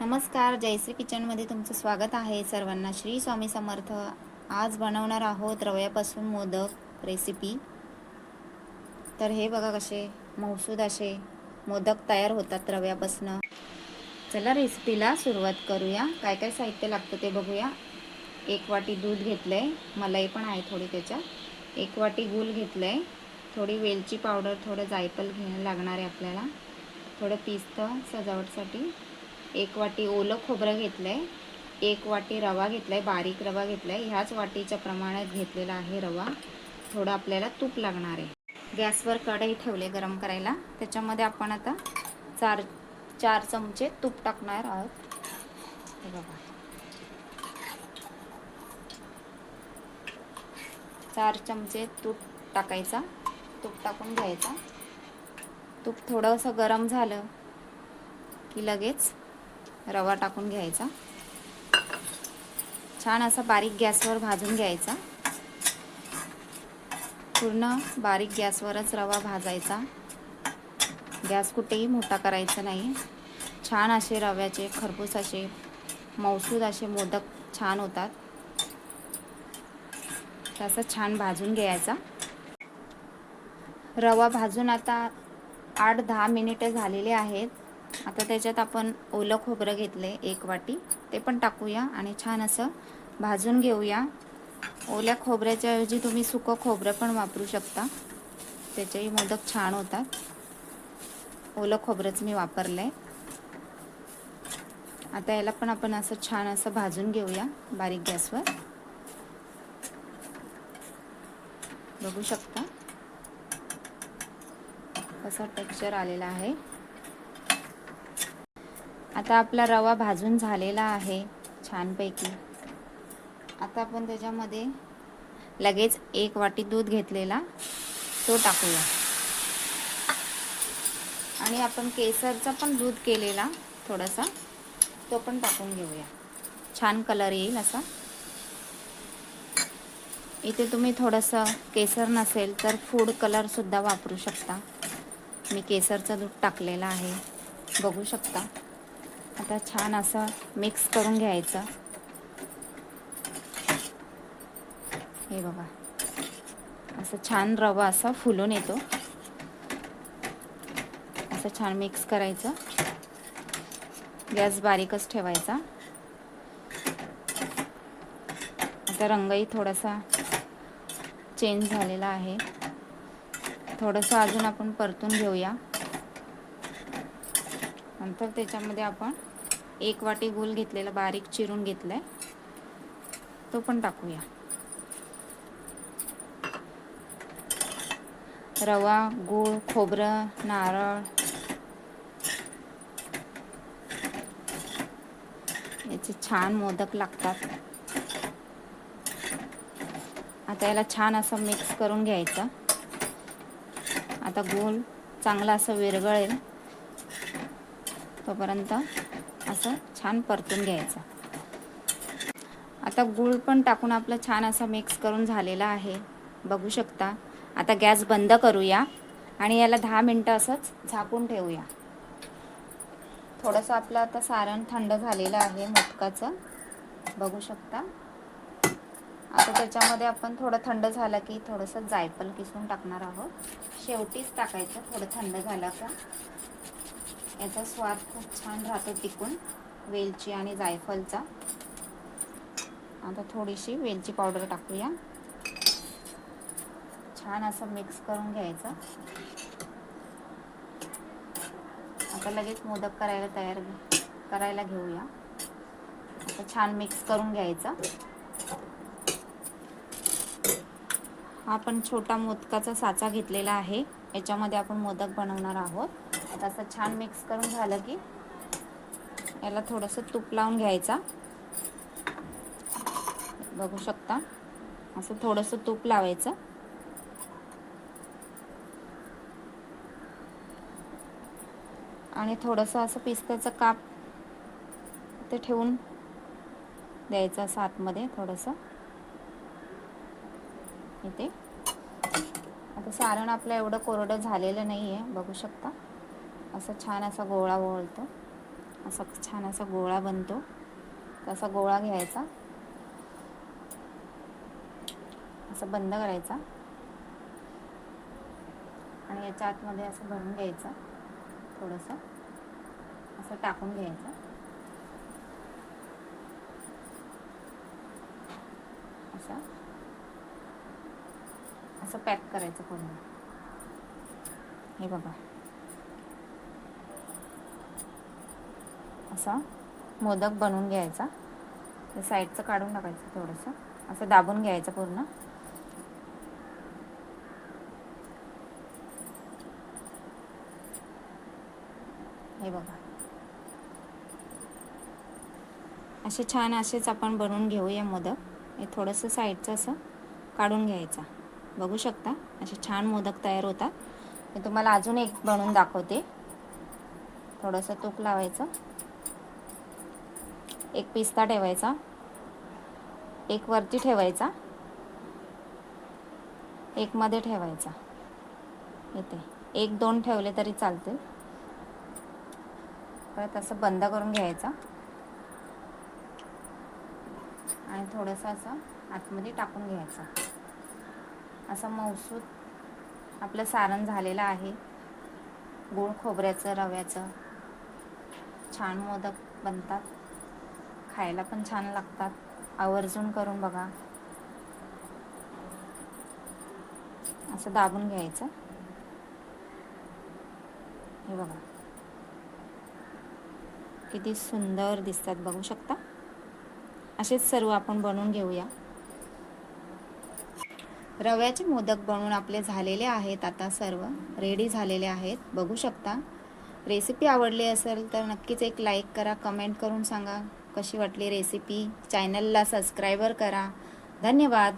नमस्कार जयश्री किचनमध्ये तुमचं स्वागत आहे. सर्वांना श्री स्वामी समर्थ. आज बनवणार आहोत रव्यापासून मोदक रेसिपी तर हे बघा कसे मौसूद असे मोदक तयार होतात रव्यापासून. चला रेसिपीला सुरुवात करूया. काय काय साहित्य लागतं ते बघूया. एक वाटी दूध घेतलं आहे मलाई पण आहे थोडी त्याच्यात. एक वाटी गूळ घेतलं आहे थोडी वेलची पावडर थोडं जायफल घेणं लागणार आहे आपल्याला. थोडं पिस्तं सजावटसाठी. एक वाटी ओलं खोबरं घेतलं आहे एक वाटी रवा घेतला आहे बारीक रवा घेतला आहे ह्याच वाटीच्या प्रमाणात घेतलेला आहे रवा. थोडं आपल्याला तूप लागणार आहे. गॅसवर कढई ठेवले गरम करायला. त्याच्यामध्ये आपण आता चार चार चमचे तूप टाकणार आहोत. हे बघा. चार चमचे तूप टाकायचा. तूप टाकून घ्यायचा. तूप थोडंसं गरम झालं की लगेच रवा टाकून घ्यायचा. छान असा बारीक गॅसवर भाजून घ्यायचा. पूर्ण बारीक गॅसवरच रवा भाजायचा. गॅस कुठेही मोठा करायचा नाही. छान असे रव्याचे खरपूस असे मौसूद असे मोदक छान होतात. तसं छान भाजून घ्यायचा. रवा भाजून आता आठ दहा मिनिटं झालेले आहेत. आता त्याच्यात आपण ओलं खोबरं घेतले एक वाटी. ते पण टाकूया आणि छान असं भाजून घेऊया. ओल्या खोबऱ्याच्या ऐवजी तुम्ही सुकं खोबरं पण वापरू शकता. त्याचेही मोदक छान होतात. ओलं खोबरंच मी वापरलं आहे आता याला पण आपण असं छान असं भाजून घेऊया बारीक गॅसवर. बघू शकता. कसा टेक्स्चर आलेला आहे. आता आपला रवा भाजून झालेला आहे छानपैकी. आता आपण त्याच्यामध्ये लगेच एक वाटी दूध घेतलेला तो टाकूया. आणि आपण केसरचा पण दूध केलेला थोडासा तो पण टाकून घेऊया. छान कलर येईल असा. इथे तुम्ही थोडंसं केसर नसेल तर फूड कलरसुद्धा वापरू शकता. मी केसरचं दूध टाकलेलं आहे. बघू शकता. आता छान असं मिक्स करून घ्यायचं. हे बघा. असं छान रवा असा फुलून येतो. असं छान मिक्स करायचं. गॅस बारीकच ठेवायचा. आता रंगही थोडासा चेंज झालेला आहे. थोडंसं अजून आपण परतून घेऊया. नंतर त्याच्यामध्ये आपण एक वाटी गूळ घेतलेला बारीक चिरून घेतलाय. तो पण टाकूया. रवा गूळ खोबरं नारळ. याचे छान मोदक लागतात. आता याला छान असं मिक्स करून घ्यायचं. आता गूळ चांगला असं विरगळेल तोपर्यंत असं छान परतून घ्यायचं. आता गूळ पण टाकून आपलं छान असं मिक्स करून झालेलं आहे. बघू शकता. आता गॅस बंद करूया आणि याला दहा मिनटं असंच झाकून ठेवूया. थोडंसं आपलं आता सारण थंड झालेलं आहे मटकाचं. बघू शकता. आता त्याच्यामध्ये आपण थोडं थंड झालं की थोडंसं जायफल किसून टाकणार आहोत. शेवटीच टाकायचं थोडं थंड झालं का? याचा स्वाद खूप छान राहतो टिकून वेलची आणि जायफलचा. आता थोडीशी वेलची पावडर टाकूया. छान असं मिक्स करून घ्यायचं. आता लगेच मोदक करायला तयार करायला घेऊया. आता छान मिक्स करून घ्यायचं. हा पण छोटा मोदकाचा साचा घेतलेला आहे. याच्यामध्ये आपण मोदक बनवणार आहोत. आता असं छान मिक्स करून झालं की याला थोडंसं तूप लावून घ्यायचा. बघू शकता. असं थोडंसं तूप लावायचं. आणि थोडंसं असं पिस्त्याचं काप ते ठेवून द्यायचं असं आतमध्ये थोडंसं. इथे. आता सारण आपलं एवढं कोरडं झालेलं नाही आहे बघू शकता. असं छान असा गोळा वळतो. असा छान असा गोळा बनतो. तसा गोळा घ्यायचा. असं बंद करायचा. आणि याच्या आतमध्ये असं भरून घ्यायचं. थोडंसं. असं टाकून घ्यायचं. असं. असं पॅक करायचं पूर्ण. हे बघा. असा मोदक बनवून घ्यायचा. ते साईडचं काढून टाकायचं थोडंसं. असं दाबून घ्यायचं पूर्ण. हे बघा. असे छान असेच आपण बनवून घेऊया मोदक. हे थोडंसं साईडचं असं काढून घ्यायचा. बघू शकता. असे छान मोदक तयार होतात. मी तुम्हाला अजून एक बनवून दाखवते. थोडंसं तूप लावायचं. एक पिस्ता ठेवायचा. एक वरती ठेवायचा. एक मध्ये ठेवायचा. इथे एक दोन ठेवले तरी चालतील. परत असं बंद करून घ्यायचा. आणि थोडंसं असं आतमध्ये टाकून घ्यायचं. असं मौसूद आपलं सारण झालेलं आहे. गूळ खोबऱ्याचं रव्याचं छान मोदक बनतात. खायला पण छान लागतात. आवर्जून करून बघा. असं दाबून घ्यायचं. हे बघा. किती सुंदर दिसतात. बघू शकता? असेच सर्व आपण बनवून घेऊया. रव्याचे मोदक बनवून आपले झालेले आहेत आता सर्व. रेडी झालेले आहेत. बघू शकता. रेसिपी आवडली असेल तर नक्कीच एक लाईक करा कमेंट करून सांगा. कशी वाटली रेसिपी? चॅनलला सबस्क्रायबर करा. धन्यवाद.